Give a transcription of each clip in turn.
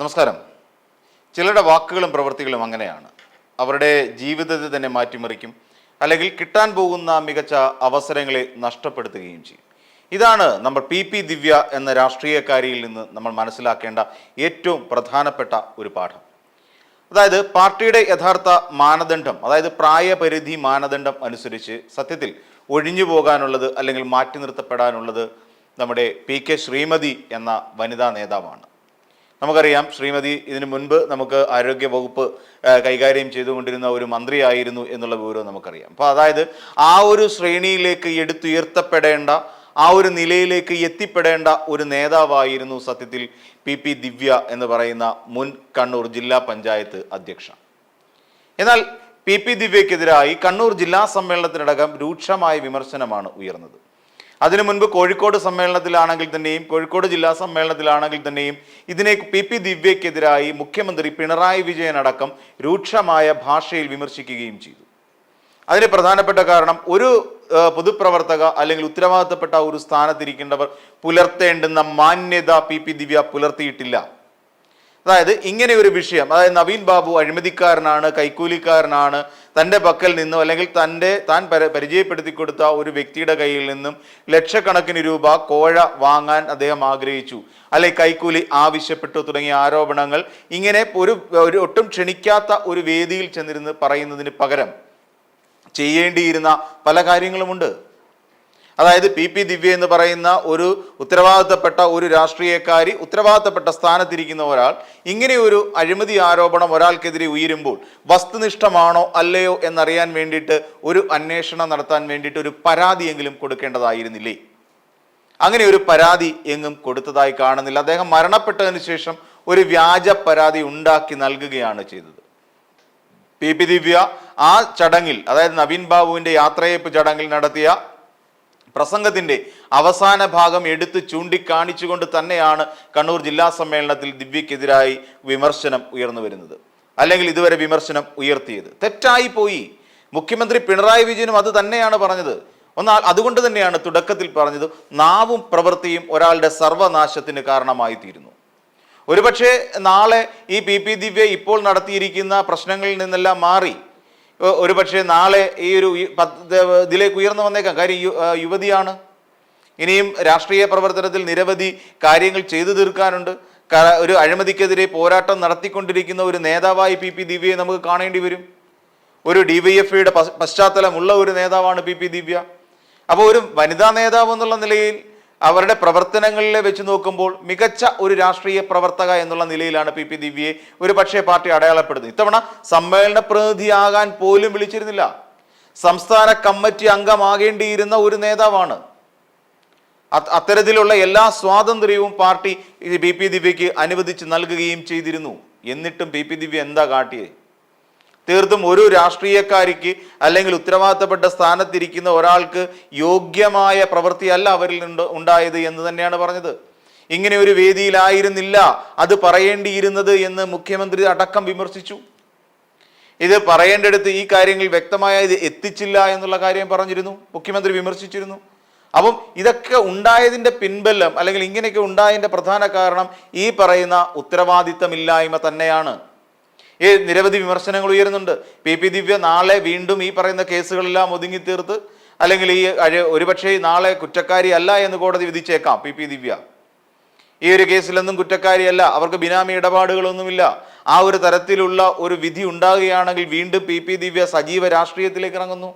നമസ്കാരം. ചിലരുടെ വാക്കുകളും പ്രവൃത്തികളും അങ്ങനെയാണ്. അവരുടെ ജീവിതത്തെ തന്നെ മാറ്റിമറിക്കും അല്ലെങ്കിൽ കിട്ടാൻ പോകുന്ന മികച്ച അവസരങ്ങളെ നഷ്ടപ്പെടുത്തുകയും ചെയ്യും. ഇതാണ് നമ്മൾ പി പി ദിവ്യ എന്ന രാഷ്ട്രീയക്കാരിയിൽ നിന്ന് നമ്മൾ മനസ്സിലാക്കേണ്ട ഏറ്റവും പ്രധാനപ്പെട്ട ഒരു പാഠം. അതായത് പാർട്ടിയുടെ യഥാർത്ഥ മാനദണ്ഡം അതായത് പ്രായപരിധി മാനദണ്ഡം അനുസരിച്ച് സത്യത്തിൽ ഒഴിഞ്ഞു പോകാനുള്ളത് അല്ലെങ്കിൽ മാറ്റി നിർത്തപ്പെടാനുള്ളത് നമ്മുടെ പി കെ ശ്രീമതി എന്ന വനിതാ നേതാവാണ്. നമുക്കറിയാം ശ്രീമതി ഇതിനു മുൻപ് നമുക്ക് ആരോഗ്യ വകുപ്പ് കൈകാര്യം ചെയ്തുകൊണ്ടിരുന്ന ഒരു മന്ത്രിയായിരുന്നു എന്നുള്ള വിവരം നമുക്കറിയാം. അപ്പോൾ അതായത് ആ ഒരു ശ്രേണിയിലേക്ക് എടുത്തുയർത്തപ്പെടേണ്ട ആ ഒരു നിലയിലേക്ക് എത്തിപ്പെടേണ്ട ഒരു നേതാവായിരുന്നു സത്യത്തിൽ പി പി ദിവ്യ എന്ന് പറയുന്ന മുൻ കണ്ണൂർ ജില്ലാ പഞ്ചായത്ത് അധ്യക്ഷ. എന്നാൽ പി പി ദിവ്യക്കെതിരായി കണ്ണൂർ ജില്ലാ സമ്മേളനത്തിനടക്കം രൂക്ഷമായ വിമർശനമാണ് ഉയർന്നത്. അതിനു മുൻപ് കോഴിക്കോട് സമ്മേളനത്തിലാണെങ്കിൽ തന്നെയും കോഴിക്കോട് ജില്ലാ സമ്മേളനത്തിലാണെങ്കിൽ തന്നെയും ഇതിനെ പി പി ദിവ്യക്കെതിരായി മുഖ്യമന്ത്രി പിണറായി വിജയൻ അടക്കം രൂക്ഷമായ ഭാഷയിൽ വിമർശിക്കുകയും ചെയ്തു. അതിന് പ്രധാനപ്പെട്ട കാരണം ഒരു പൊതുപ്രവർത്തക അല്ലെങ്കിൽ ഉത്തരവാദിത്തപ്പെട്ട ഒരു സ്ഥാനത്തിരിക്കേണ്ടവർ പുലർത്തേണ്ടുന്ന മാന്യത പി പി ദിവ്യ പുലർത്തിയിട്ടില്ല. അതായത് ഇങ്ങനെ ഒരു വിഷയം അതായത് നവീൻ ബാബു അഴിമതിക്കാരനാണ് കൈക്കൂലിക്കാരനാണ് തന്റെ പക്കൽ നിന്നും അല്ലെങ്കിൽ തന്റെ താൻ പര- പരിചയപ്പെടുത്തി കൊടുത്ത ഒരു വ്യക്തിയുടെ കയ്യിൽ നിന്നും ലക്ഷക്കണക്കിന് രൂപ കോഴ വാങ്ങാൻ അദ്ദേഹം ആഗ്രഹിച്ചു. അല്ലെ കൈക്കൂലി ആവശ്യപ്പെട്ടു തുടങ്ങിയ ആരോപണങ്ങൾ ഇങ്ങനെ ഒരു ഒരു ഒട്ടും ക്ഷണിക്കാത്ത ഒരു വേദിയിൽ ചെന്നിരുന്ന് പറയുന്നതിന് പകരം ചെയ്യേണ്ടിയിരുന്ന പല കാര്യങ്ങളുമുണ്ട്. അതായത് പി പി ദിവ്യ എന്ന് പറയുന്ന ഒരു ഉത്തരവാദിത്തപ്പെട്ട ഒരു രാഷ്ട്രീയക്കാരി ഉത്തരവാദിത്തപ്പെട്ട സ്ഥാനത്തിരിക്കുന്ന ഒരാൾ ഇങ്ങനെ ഒരു അഴിമതി ആരോപണം ഒരാൾക്കെതിരെ ഉയരുമ്പോൾ വസ്തുനിഷ്ഠമാണോ അല്ലയോ എന്നറിയാൻ വേണ്ടിയിട്ട് ഒരു അന്വേഷണം നടത്താൻ വേണ്ടിയിട്ട് ഒരു പരാതിയെങ്കിലും കൊടുക്കേണ്ടതായിരുന്നില്ലേ? അങ്ങനെ ഒരു പരാതി എങ്ങും കൊടുത്തതായി കാണുന്നില്ല. അദ്ദേഹം മരണപ്പെട്ടതിന് ശേഷം ഒരു വ്യാജ പരാതി ഉണ്ടാക്കി നൽകുകയാണ് ചെയ്തത്. പി പി ദിവ്യ ആ ചടങ്ങിൽ അതായത് നവീൻ ബാബുവിന്റെ യാത്രയപ്പ് ചടങ്ങിൽ നടത്തിയ പ്രസംഗത്തിന്റെ അവസാന ഭാഗം എടുത്ത് ചൂണ്ടിക്കാണിച്ചുകൊണ്ട് തന്നെയാണ് കണ്ണൂർ ജില്ലാ സമ്മേളനത്തിൽ ദിവ്യക്കെതിരായി വിമർശനം ഉയർന്നു വരുന്നത്. അല്ലെങ്കിൽ ഇതുവരെ വിമർശനം ഉയർത്തിയത്. തെറ്റായി പോയി. മുഖ്യമന്ത്രി പിണറായി വിജയനും അത് തന്നെയാണ് പറഞ്ഞത്. ഒന്നാൽ അതുകൊണ്ട് തന്നെയാണ് തുടക്കത്തിൽ പറഞ്ഞത് നാവും പ്രവൃത്തിയും ഒരാളുടെ സർവനാശത്തിന് കാരണമായി തീരുന്നു. ഒരുപക്ഷെ നാളെ ഈ പി പി ദിവ്യ ഇപ്പോൾ നടത്തിയിരിക്കുന്ന പ്രശ്നങ്ങളിൽ നിന്നെല്ലാം മാറി ഒ- ഒരുപക്ഷെ നാളെ ഈ ഒരു ഇതിലേക്ക് ഉയർന്നു വന്നേക്കാം. കാര്യം യുവതിയാണ്. ഇനിയും രാഷ്ട്രീയ പ്രവർത്തനത്തിൽ നിരവധി കാര്യങ്ങൾ ചെയ്തു തീർക്കാനുണ്ട്. ഒരു അഴിമതിക്കെതിരെ പോരാട്ടം നടത്തിക്കൊണ്ടിരിക്കുന്ന ഒരു നേതാവായി പി പി ദിവ്യയെ നമുക്ക് കാണേണ്ടി വരും. ഒരു ഡി വൈ എഫ് ഐയുടെ പശ്ചാത്തലമുള്ള ഒരു നേതാവാണ് പി പി ദിവ്യ. അപ്പോൾ ഒരു വനിതാ നേതാവ് എന്നുള്ള നിലയിൽ അവരുടെ പ്രവർത്തനങ്ങളിൽ വെച്ച് നോക്കുമ്പോൾ മികച്ച ഒരു രാഷ്ട്രീയ പ്രവർത്തക എന്നുള്ള നിലയിലാണ് പി പി ദിവ്യയെ ഒരു പക്ഷേ പാർട്ടി അടയാളപ്പെടുന്നത്. ഇത്തവണ സമ്മേളന പ്രതിനിധിയാകാൻ പോലും വിളിച്ചിരുന്നില്ല. സംസ്ഥാന കമ്മിറ്റി അംഗമാകേണ്ടിയിരുന്ന ഒരു നേതാവാണ്. അത്തരത്തിലുള്ള എല്ലാ സ്വാതന്ത്ര്യവും പാർട്ടി പി പി ദിവ്യയ്ക്ക് അനുവദിച്ച് നൽകുകയും ചെയ്തിരുന്നു. എന്നിട്ടും പി പി ദിവ്യ എന്താ കാട്ടിയത് തീർത്തും ഒരു രാഷ്ട്രീയക്കാരിക്ക് അല്ലെങ്കിൽ ഉത്തരവാദിത്തപ്പെട്ട സ്ഥാനത്തിരിക്കുന്ന ഒരാൾക്ക് യോഗ്യമായ പ്രവൃത്തിയല്ല അവരിൽ ഉണ്ടായത് എന്ന് തന്നെയാണ് പറഞ്ഞത്. ഇങ്ങനെ ഒരു വേദിയിലായിരുന്നില്ല അത് പറയേണ്ടിയിരുന്നത് എന്ന് മുഖ്യമന്ത്രി അടക്കം വിമർശിച്ചു. ഇത് പറയേണ്ടടുത്ത് ഈ കാര്യങ്ങൾ വ്യക്തമായ ഇത് എത്തിച്ചില്ല എന്നുള്ള കാര്യം പറഞ്ഞിരുന്നു. മുഖ്യമന്ത്രി വിമർശിച്ചിരുന്നു. അപ്പം ഇതൊക്കെ ഉണ്ടായതിന്റെ പിൻബലം അല്ലെങ്കിൽ ഇങ്ങനെയൊക്കെ ഉണ്ടായതിന്റെ പ്രധാന കാരണം ഈ പറയുന്ന ഉത്തരവാദിത്തമില്ലായ്മ തന്നെയാണ്. ഈ നിരവധി വിമർശനങ്ങൾ ഉയരുന്നുണ്ട്. പി. പി. ദിവ്യ നാളെ വീണ്ടും ഈ പറയുന്ന കേസുകളെല്ലാം ഒതുങ്ങി തീർത്ത് അല്ലെങ്കിൽ ഈ ഒരുപക്ഷെ നാളെ കുറ്റക്കാരി അല്ല എന്ന് കോടതി വിധിച്ചേക്കാം പി. പി. ദിവ്യ. ഈ ഒരു കേസിലൊന്നും കുറ്റക്കാരിയല്ല അവർക്ക് ബിനാമി ഇടപാടുകളൊന്നുമില്ല. ആ ഒരു തരത്തിലുള്ള ഒരു വിധി ഉണ്ടാകുകയാണെങ്കിൽ വീണ്ടും പി. പി. ദിവ്യ സജീവ രാഷ്ട്രീയത്തിലേക്ക് ഇറങ്ങുന്നു.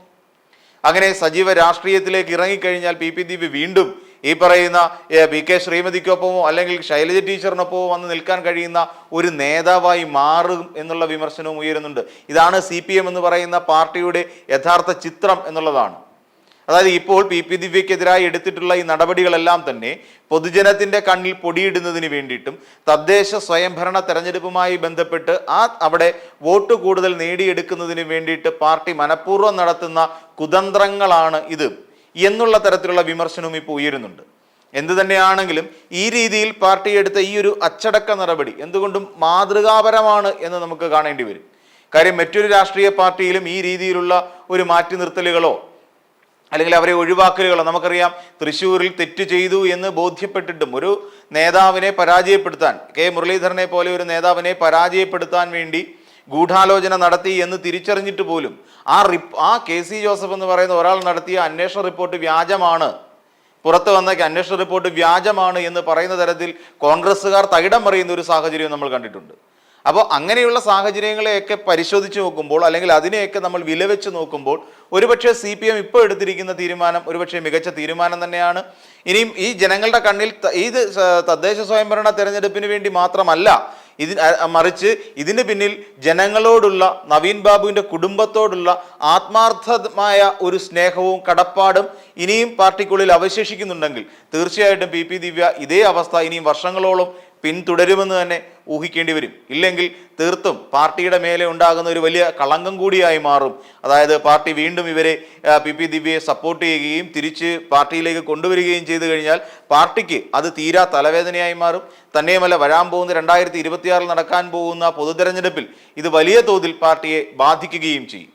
അങ്ങനെ സജീവ രാഷ്ട്രീയത്തിലേക്ക് ഇറങ്ങിക്കഴിഞ്ഞാൽ പി. പി. ദിവ്യ വീണ്ടും ഈ പറയുന്ന ബി കെ ശ്രീമതിക്കൊപ്പമോ അല്ലെങ്കിൽ ശൈലജ ടീച്ചറിനൊപ്പമോ വന്ന് നിൽക്കാൻ കഴിയുന്ന ഒരു നേതാവായി മാറും എന്നുള്ള വിമർശനവും ഉയരുന്നുണ്ട്. ഇതാണ് സി എന്ന് പറയുന്ന പാർട്ടിയുടെ യഥാർത്ഥ ചിത്രം എന്നുള്ളതാണ്. അതായത് ഇപ്പോൾ പി പി ദിവ്യക്കെതിരായി എടുത്തിട്ടുള്ള ഈ നടപടികളെല്ലാം തന്നെ പൊതുജനത്തിന്റെ കണ്ണിൽ പൊടിയിടുന്നതിന് വേണ്ടിയിട്ടും തദ്ദേശ സ്വയംഭരണ തെരഞ്ഞെടുപ്പുമായി ബന്ധപ്പെട്ട് ആ അവിടെ വോട്ട് കൂടുതൽ നേടിയെടുക്കുന്നതിന് വേണ്ടിയിട്ട് പാർട്ടി മനഃപൂർവം നടത്തുന്ന കുതന്ത്രങ്ങളാണ് ഇത്. എന്നുള്ള തരത്തിലുള്ള വിമർശനവും ഇപ്പോൾ ഉയരുന്നുണ്ട്. എന്തു തന്നെയാണെങ്കിലും ഈ രീതിയിൽ പാർട്ടി എടുത്ത ഈ ഒരു അച്ചടക്ക നടപടി എന്തുകൊണ്ടും മാതൃകാപരമാണ് എന്ന് നമുക്ക് കാണേണ്ടി വരും. കാര്യം മറ്റൊരു രാഷ്ട്രീയ പാർട്ടിയിലും ഈ രീതിയിലുള്ള ഒരു മാറ്റി നിർത്തലുകളോ അല്ലെങ്കിൽ അവരെ ഒഴിവാക്കലുകളോ നമുക്കറിയാം തൃശ്ശൂരിൽ തെറ്റ് ചെയ്തു എന്ന് ബോധ്യപ്പെട്ടിട്ടും ഒരു നേതാവിനെ പരാജയപ്പെടുത്താൻ കെ മുരളീധരനെ പോലെ ഒരു നേതാവിനെ പരാജയപ്പെടുത്താൻ വേണ്ടി ഗൂഢാലോചന നടത്തി എന്ന് തിരിച്ചറിഞ്ഞിട്ട് പോലും ആ റിപ്പ് ആ കെ സി ജോസഫ് എന്ന് പറയുന്ന ഒരാൾ നടത്തിയ അന്വേഷണ റിപ്പോർട്ട് വ്യാജമാണ്. പുറത്തു വന്ന അന്വേഷണ റിപ്പോർട്ട് വ്യാജമാണ് എന്ന് പറയുന്ന തരത്തിൽ കോൺഗ്രസ്സുകാർ തകിടം മറിയുന്ന ഒരു സാഹചര്യം നമ്മൾ കണ്ടിട്ടുണ്ട്. അപ്പോൾ അങ്ങനെയുള്ള സാഹചര്യങ്ങളെയൊക്കെ പരിശോധിച്ച് നോക്കുമ്പോൾ അല്ലെങ്കിൽ അതിനെയൊക്കെ നമ്മൾ വിലവെച്ച് നോക്കുമ്പോൾ ഒരുപക്ഷെ സി പി എം ഇപ്പോൾ എടുത്തിരിക്കുന്ന തീരുമാനം ഒരുപക്ഷെ മികച്ച തീരുമാനം തന്നെയാണ്. ഇനിയും ഈ ജനങ്ങളുടെ കണ്ണിൽ ഇത് തദ്ദേശ സ്വയംഭരണ തെരഞ്ഞെടുപ്പിന് വേണ്ടി മാത്രമല്ല ഇത് മറിച്ച് ഇതിന് പിന്നിൽ ജനങ്ങളോടുള്ള നവീൻ ബാബുവിന്റെ കുടുംബത്തോടുള്ള ആത്മാർത്ഥമായ ഒരു സ്നേഹവും കടപ്പാടും ഇനിയും പാർട്ടിക്കുള്ളിൽ അവശേഷിക്കുന്നുണ്ടെങ്കിൽ തീർച്ചയായിട്ടും പി പി ദിവ്യ ഇതേ അവസ്ഥ ഇനിയും വർഷങ്ങളോളം പിന്തുടരുമെന്ന് തന്നെ ഊഹിക്കേണ്ടി വരും. ഇല്ലെങ്കിൽ തീർത്തും പാർട്ടിയുടെ മേലെ ഉണ്ടാകുന്ന ഒരു വലിയ കളങ്കം കൂടിയായി മാറും. അതായത് പാർട്ടി വീണ്ടും ഇവരെ പി പി ദിവ്യയെ സപ്പോർട്ട് ചെയ്യുകയും തിരിച്ച് പാർട്ടിയിലേക്ക് കൊണ്ടുവരികയും ചെയ്തു കഴിഞ്ഞാൽ പാർട്ടിക്ക് അത് തീരാ തലവേദനയായി മാറും. തന്നെയുമല്ല വരാൻ പോകുന്ന രണ്ടായിരത്തി ഇരുപത്തിയാറിൽ നടക്കാൻ പോകുന്ന പൊതുതെരഞ്ഞെടുപ്പിൽ ഇത് വലിയ തോതിൽ പാർട്ടിയെ ബാധിക്കുകയും ചെയ്യും.